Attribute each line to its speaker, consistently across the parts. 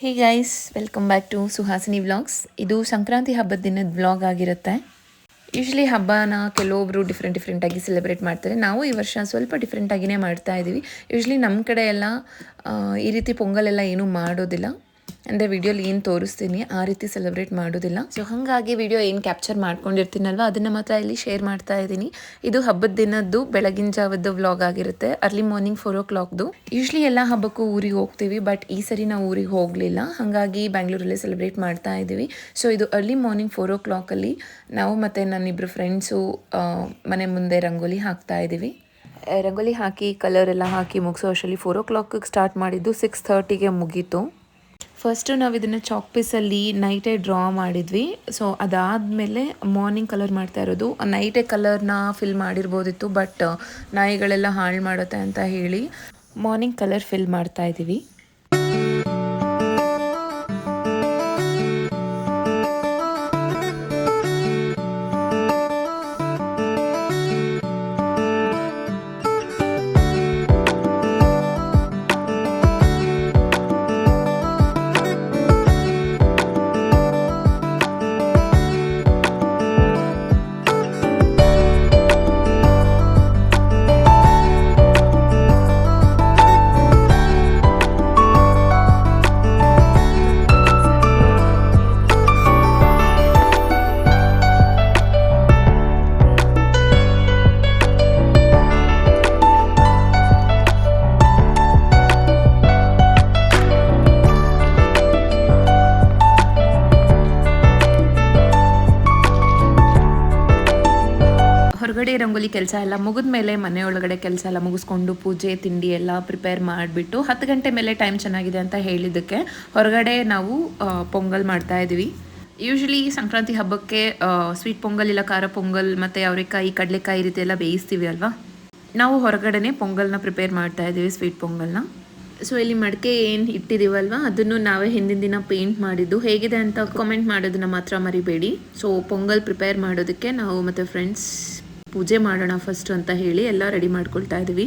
Speaker 1: Hey guys welcome back to Suhasini vlogs ಇದು ಸಂಕ್ರಾಂತಿ ಹಬ್ಬದ ದಿನದ ವ್ಲಾಗ್ ಆಗಿರುತ್ತೆ. ಯೂಶ್ವಲಿ ಹಬ್ಬನ ಕೆಲವೊಬ್ರು ಡಿಫ್ರೆಂಟ್ ಡಿಫ್ರೆಂಟಾಗಿ ಸೆಲೆಬ್ರೇಟ್ ಮಾಡ್ತಾರೆ. ನಾವು ಈ ವರ್ಷ ಸ್ವಲ್ಪ ಡಿಫ್ರೆಂಟಾಗಿಯೇ ಮಾಡ್ತಾ ಇದ್ದೀವಿ ಯೂಶ್ವಲಿ ನಮ್ಮ ಕಡೆ ಎಲ್ಲ ಈ ರೀತಿ ಪೊಂಗಲೆಲ್ಲ ಏನೂ ಮಾಡೋದಿಲ್ಲ. ಅಂದರೆ ವಿಡಿಯೋಲಿ ಏನು ತೋರಿಸ್ತೀನಿ, ಆ ರೀತಿ ಸೆಲೆಬ್ರೇಟ್ ಮಾಡೋದಿಲ್ಲ. ಸೊ ಹಾಗಾಗಿ ವಿಡಿಯೋ ಏನು ಕ್ಯಾಪ್ಚರ್ ಮಾಡ್ಕೊಂಡಿರ್ತೀನಲ್ವ, ಅದನ್ನು ಮಾತ್ರ ಇಲ್ಲಿ ಶೇರ್ ಮಾಡ್ತಾ ಇದ್ದೀನಿ. ಇದು ಹಬ್ಬದ ದಿನದ್ದು, ಬೆಳಗಿನ ಜಾವದ್ದು ವ್ಲಾಗ್ ಆಗಿರುತ್ತೆ. ಅರ್ಲಿ ಮಾರ್ನಿಂಗ್ ಫೋರ್ ಓ ಕ್ಲಾಕ್ದು ಯೂಶ್ಲಿ ಎಲ್ಲ ಹಬ್ಬಕ್ಕೂ ಊರಿಗೆ ಹೋಗ್ತೀವಿ ಬಟ್ ಈ ಸರಿ ನಾವು ಊರಿಗೆ ಹೋಗಲಿಲ್ಲ. ಹಾಗಾಗಿ ಬ್ಯಾಂಗ್ಳೂರಲ್ಲೇ ಸೆಲೆಬ್ರೇಟ್ ಮಾಡ್ತಾ ಇದ್ದೀವಿ. ಸೊ ಇದು ಅರ್ಲಿ ಮಾರ್ನಿಂಗ್ ಫೋರ್ ಓ ಕ್ಲಾಕಲ್ಲಿ ನಾವು ಮತ್ತು ನನ್ನಿಬ್ಬರು ಫ್ರೆಂಡ್ಸು ಮನೆ ಮುಂದೆ ರಂಗೋಲಿ ಹಾಕ್ತಾ ಇದ್ದೀವಿ. ರಂಗೋಲಿ ಹಾಕಿ ಕಲರ್ ಎಲ್ಲ ಹಾಕಿ ಮುಗಿಸೋ ಅಷ್ಟರಲ್ಲಿ ಫೋರ್ ಓ ಕ್ಲಾಕಿಗೆ ಸ್ಟಾರ್ಟ್ ಮಾಡಿದ್ದು ಸಿಕ್ಸ್ ಥರ್ಟಿಗೆ ಮುಗೀತು. ಫಸ್ಟು ನಾವು ಇದನ್ನು ಚಾಕ್ ಪೀಸಲ್ಲಿ ನೈಟೇ ಡ್ರಾ ಮಾಡಿದ್ವಿ. ಸೊ ಅದಾದಮೇಲೆ ಮಾರ್ನಿಂಗ್ ಕಲರ್ ಮಾಡ್ತಾ ಇರೋದು. ನೈಟೇ ಕಲರ್ನ ಫಿಲ್ ಮಾಡಿರ್ಬೋದಿತ್ತು ಬಟ್ ನಾಯಿಗಳೆಲ್ಲ ಹಾಳು ಮಾಡುತ್ತೆ ಅಂತ ಹೇಳಿ ಮಾರ್ನಿಂಗ್ ಕಲರ್ ಫಿಲ್ ಮಾಡ್ತಾ ಇದ್ದೀವಿ ರಂಗೋಲಿ ಕೆಲಸ ಎಲ್ಲ ಮುಗಿದ ಮೇಲೆ ಮನೆಯೊಳಗಡೆ ಕೆಲಸ ಎಲ್ಲ ಮುಗಿಸ್ಕೊಂಡು ಪೂಜೆ, ತಿಂಡಿ ಎಲ್ಲ ಪ್ರಿಪೇರ್ ಮಾಡಿಬಿಟ್ಟು ಹತ್ತು ಗಂಟೆ ಮೇಲೆ ಟೈಮ್ ಚೆನ್ನಾಗಿದೆ ಅಂತ ಹೇಳಿದ್ದಕ್ಕೆ ಹೊರಗಡೆ ನಾವು ಪೊಂಗಲ್ ಮಾಡ್ತಾ ಇದ್ವಿ ಯೂಶ್ವಲಿ ಸಂಕ್ರಾಂತಿ ಹಬ್ಬಕ್ಕೆ ಸ್ವೀಟ್ ಪೊಂಗಲ್ ಇಲ್ಲ ಖಾರ ಪೊಂಗಲ್ ಮತ್ತು ಅವರೆಕಾಯಿ, ಕಡಲೆಕಾಯಿ ರೀತಿ ಎಲ್ಲ ಬೇಯಿಸ್ತೀವಿ ಅಲ್ವಾ? ನಾವು ಹೊರಗಡೆನೆ ಪೊಂಗಲ್ನ ಪ್ರಿಪೇರ್ ಮಾಡ್ತಾ ಇದ್ದೀವಿ ಸ್ವೀಟ್ ಪೊಂಗಲ್ನ. ಸೊ ಇಲ್ಲಿ ಮಡಿಕೆ ಏನು ಇಟ್ಟಿದ್ದೀವಲ್ವ ಅದನ್ನು ನಾವೇ ಹಿಂದಿನ ದಿನ ಪೇಂಟ್ ಮಾಡಿದ್ದು. ಹೇಗಿದೆ ಅಂತ ಕಮೆಂಟ್ ಮಾಡೋದನ್ನ ಮಾತ್ರ ಮರಿಬೇಡಿ. ಸೊ ಪೊಂಗಲ್ ಪ್ರಿಪೇರ್ ಮಾಡೋದಕ್ಕೆ ನಾವು ಮತ್ತು ಫ್ರೆಂಡ್ಸ್ ಪೂಜೆ ಮಾಡೋಣ ಫಸ್ಟ್ ಅಂತ ಹೇಳಿ ಎಲ್ಲ ರೆಡಿ ಮಾಡ್ಕೊಳ್ತಾ ಇದ್ದೀವಿ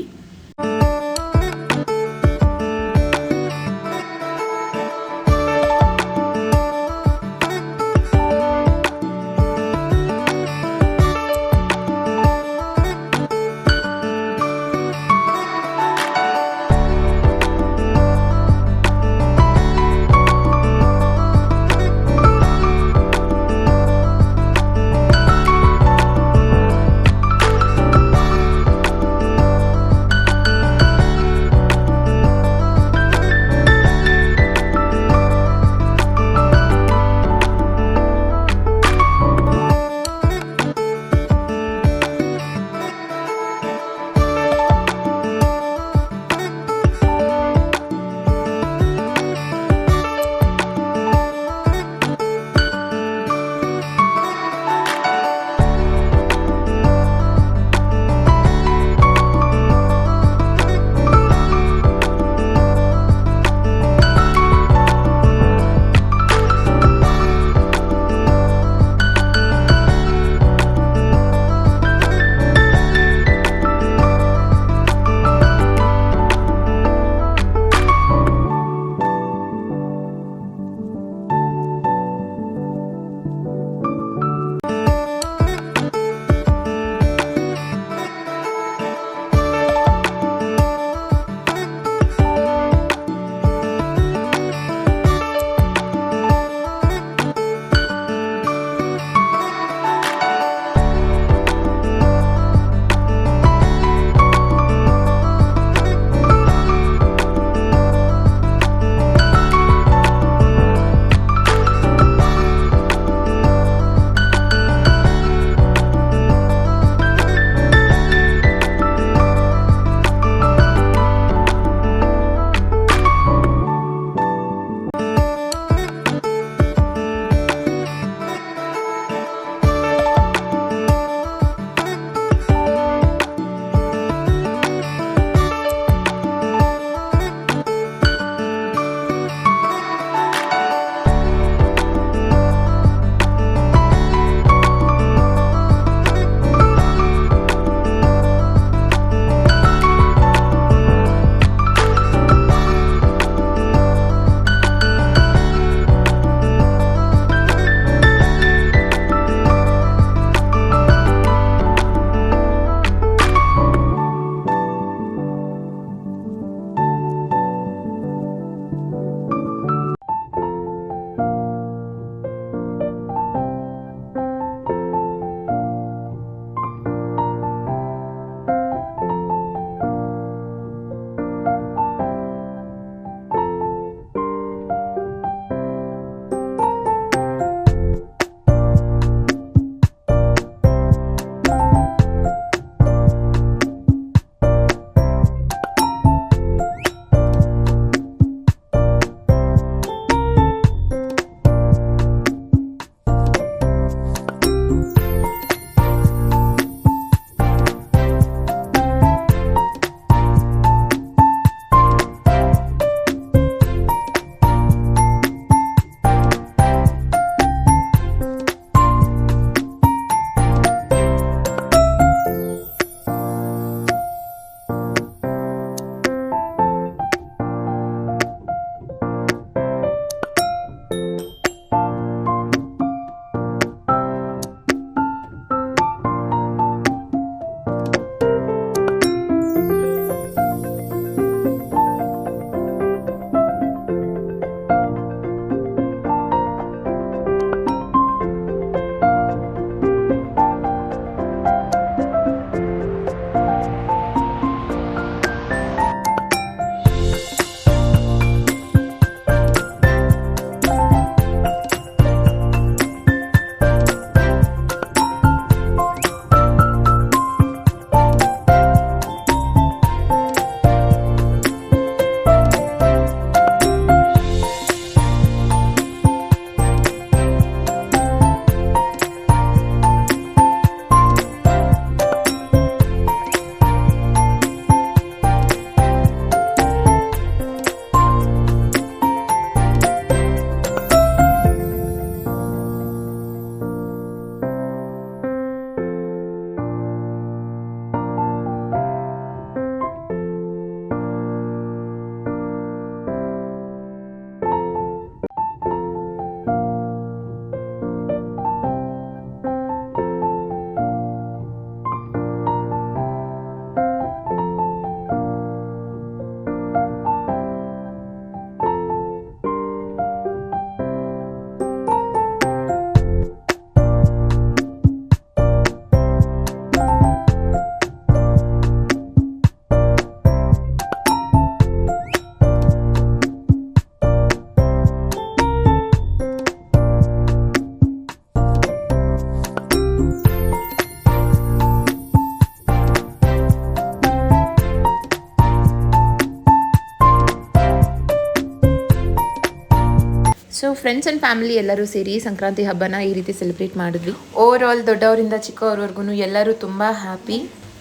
Speaker 1: ಸೊ ಫ್ರೆಂಡ್ಸ್ ಆ್ಯಂಡ್ ಫ್ಯಾಮಿಲಿ ಎಲ್ಲರೂ ಸೇರಿ ಸಂಕ್ರಾಂತಿ ಹಬ್ಬನ ಈ ರೀತಿ ಸೆಲೆಬ್ರೇಟ್ ಮಾಡಿದ್ವಿ. ಓವರ್ ಆಲ್ ದೊಡ್ಡವರಿಂದ ಚಿಕ್ಕವರವರೆಗೂ ಎಲ್ಲರೂ ತುಂಬ ಹ್ಯಾಪಿ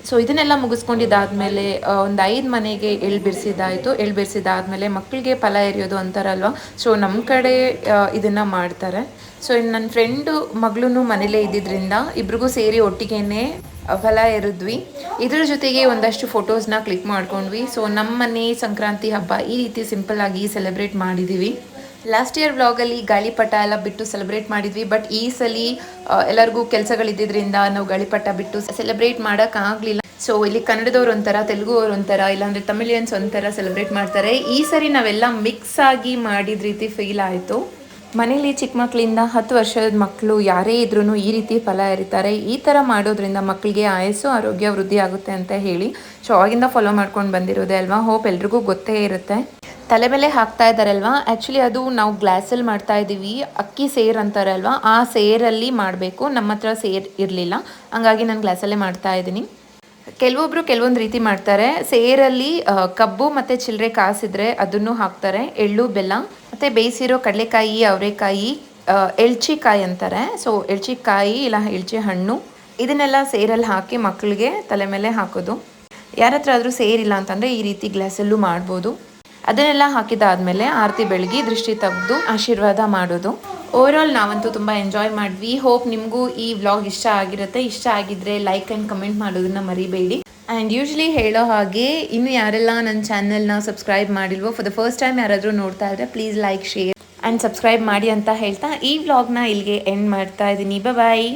Speaker 1: ಸೊ ಇದನ್ನೆಲ್ಲ ಮುಗಿಸ್ಕೊಂಡಿದ್ದಾದ್ಮೇಲೆ ಒಂದು ಐದು ಮನೆಗೆ ಎಳ್ ಬಿರ್ಸಿದ್ದಾಯಿತು. ಎಳ್ ಬಿರ್ಸಿದ್ದಾದ್ಮೇಲೆ ಮಕ್ಕಳಿಗೆ ಫಲ ಎರಿಯೋದು ಅಂತಾರಲ್ವ? ಸೊ ನಮ್ಮ ಕಡೆ ಇದನ್ನು ಇದನ್ನ ಮಾಡ್ತಾರೆ. ಸೊ ಇನ್ನು ನನ್ನ ಫ್ರೆಂಡು ಮಗಳೂ ಮನೇಲೇ ಇದ್ದಿದ್ದರಿಂದ ಇಬ್ರಿಗೂ ಸೇರಿ ಒಟ್ಟಿಗೆನೇ ಫಲ ಎರಿದ್ವಿ. ಇದ್ರ ಜೊತೆಗೆ ಒಂದಷ್ಟು ಫೋಟೋಸ್ನ ಕ್ಲಿಕ್ ಮಾಡ್ಕೊಂಡ್ವಿ. ಸೊ ನಮ್ಮ ಮನೆ ಸಂಕ್ರಾಂತಿ ಹಬ್ಬ ಈ ರೀತಿ ಸಿಂಪಲ್ ಆಗಿ ಸೆಲೆಬ್ರೇಟ್ ಮಾಡಿದ್ದೀವಿ ಲಾಸ್ಟ್ ಇಯರ್ ವ್ಲಾಗಲ್ಲಿ ಗಾಳಿಪಟ ಎಲ್ಲ ಬಿಟ್ಟು ಸೆಲೆಬ್ರೇಟ್ ಮಾಡಿದ್ವಿ ಬಟ್ ಈ ಸಲ ಎಲ್ಲರಿಗೂ ಕೆಲಸಗಳಿದ್ದಿದ್ರಿಂದ ನಾವು ಗಾಳಿಪಟ ಬಿಟ್ಟು ಸೆಲೆಬ್ರೇಟ್ ಮಾಡೋಕ್ಕಾಗಲಿಲ್ಲ ಸೊ ಇಲ್ಲಿ ಕನ್ನಡದವ್ರು ಒಂಥರ ತೆಲುಗು ಅವ್ರು ಒಂಥರ, ಇಲ್ಲಾಂದರೆ ತಮಿಳಿಯನ್ಸ್ ಒಂಥರ ಸೆಲೆಬ್ರೇಟ್ ಮಾಡ್ತಾರೆ. ಈ ಸರಿ ನಾವೆಲ್ಲ ಮಿಕ್ಸ್ ಆಗಿ ಮಾಡಿದ ರೀತಿ ಫೀಲ್ ಆಯಿತು. ಮನೇಲಿ ಚಿಕ್ಕ ಮಕ್ಕಳಿಂದ ಹತ್ತು ವರ್ಷದ ಮಕ್ಕಳು ಯಾರೇ ಇದ್ರೂ ಈ ರೀತಿ ಫಲ ಇರ್ತಾರೆ ಈ ಥರ ಮಾಡೋದ್ರಿಂದ ಮಕ್ಕಳಿಗೆ ಆಯಸ್ಸು, ಆರೋಗ್ಯ ವೃದ್ಧಿ ಆಗುತ್ತೆ ಅಂತ ಹೇಳಿ. ಸೊ ಅವಾಗಿಂದ ಫಾಲೋ ಮಾಡ್ಕೊಂಡು ಬಂದಿರೋದೇ ಅಲ್ವಾ? ಹೋಪ್ ಎಲ್ರಿಗೂ ಗೊತ್ತೇ ಇರುತ್ತೆ. ತಲೆ ಮೇಲೆ ಹಾಕ್ತಾ ಇದ್ದಾರಲ್ವಾ? ಆ್ಯಕ್ಚುಲಿ ಅದು ನಾವು ಗ್ಲಾಸಲ್ಲಿ ಮಾಡ್ತಾ ಇದ್ದೀವಿ. ಅಕ್ಕಿ ಸೇರ್ ಅಂತಾರೆ ಅಲ್ವಾ ಆ ಸೇರಲ್ಲಿ ಮಾಡಬೇಕು. ನಮ್ಮ ಹತ್ರ ಸೇರ್ ಇರಲಿಲ್ಲ. ಹಂಗಾಗಿ ನಾನು ಗ್ಲಾಸಲ್ಲೇ ಮಾಡ್ತಾ ಇದ್ದೀನಿ. ಕೆಲವೊಬ್ರು ಕೆಲವೊಂದು ರೀತಿ ಮಾಡ್ತಾರೆ. ಸೇರಲ್ಲಿ ಕಬ್ಬು ಮತ್ತು ಚಿಲ್ಲರೆ ಕಾಸಿದ್ರೆ ಅದನ್ನು ಹಾಕ್ತಾರೆ. ಎಳ್ಳು, ಬೆಲ್ಲ ಮತ್ತು ಬೇಯಿಸಿರೋ ಕಡಲೆಕಾಯಿ, ಅವರೆಕಾಯಿ ಎಳ್ಚಿಕಾಯಿ ಅಂತಾರೆ. ಸೊ ಎಳ್ಚಿಕಾಯಿ ಇಲ್ಲ ಎಳ್ಚಿ ಹಣ್ಣು ಇದನ್ನೆಲ್ಲ ಸೇರಲ್ಲಿ ಹಾಕಿ ಮಕ್ಕಳಿಗೆ ತಲೆ ಮೇಲೆ ಹಾಕೋದು. ಯಾರ ಹತ್ರ ಆದರೂ ಸೇರಿಲ್ಲ ಅಂತಂದರೆ ಈ ರೀತಿ ಗ್ಲಾಸಲ್ಲೂ ಮಾಡ್ಬೋದು. ಅದನ್ನೆಲ್ಲ ಹಾಕಿದಾದ್ಮೇಲೆ ಆರತಿ ಬೆಳಗಿ ದೃಷ್ಟಿ ತೆಗೆದು ಆಶೀರ್ವಾದ ಮಾಡೋದು. ಓವರ್ ಆಲ್ ನಾವಂತೂ ತುಂಬ ಎಂಜಾಯ್ ಮಾಡಿದ್ವಿ. ಹೋಪ್ ನಿಮಗೂ ಈ ವ್ಲಾಗ್ ಇಷ್ಟ ಆಗಿರುತ್ತೆ. ಇಷ್ಟ ಆಗಿದ್ರೆ ಲೈಕ್ ಆ್ಯಂಡ್ ಕಮೆಂಟ್ ಮಾಡೋದನ್ನ ಮರಿಬೇಡಿ. ಆ್ಯಂಡ್ ಯೂಶ್ವಲಿ ಹೇಳೋ ಹಾಗೆ ಇನ್ನು ಯಾರೆಲ್ಲ ನನ್ನ ಚಾನೆಲ್ನ ಸಬ್ಸ್ಕ್ರೈಬ್ ಮಾಡಿಲ್ವೋ ಫಾರ್ ದ ಫಸ್ಟ್ ಟೈಮ್ ಯಾರಾದರೂ ನೋಡ್ತಾ ಇದ್ರೆ please like share and subscribe ಮಾಡಿ ಅಂತ ಹೇಳ್ತಾ ಈ ವ್ಲಾಗ್ನ ಇಲ್ಲಿಗೆ ಎಂಡ್ ಮಾಡ್ತಾ ಇದ್ದೀನಿ ಬಾಯ್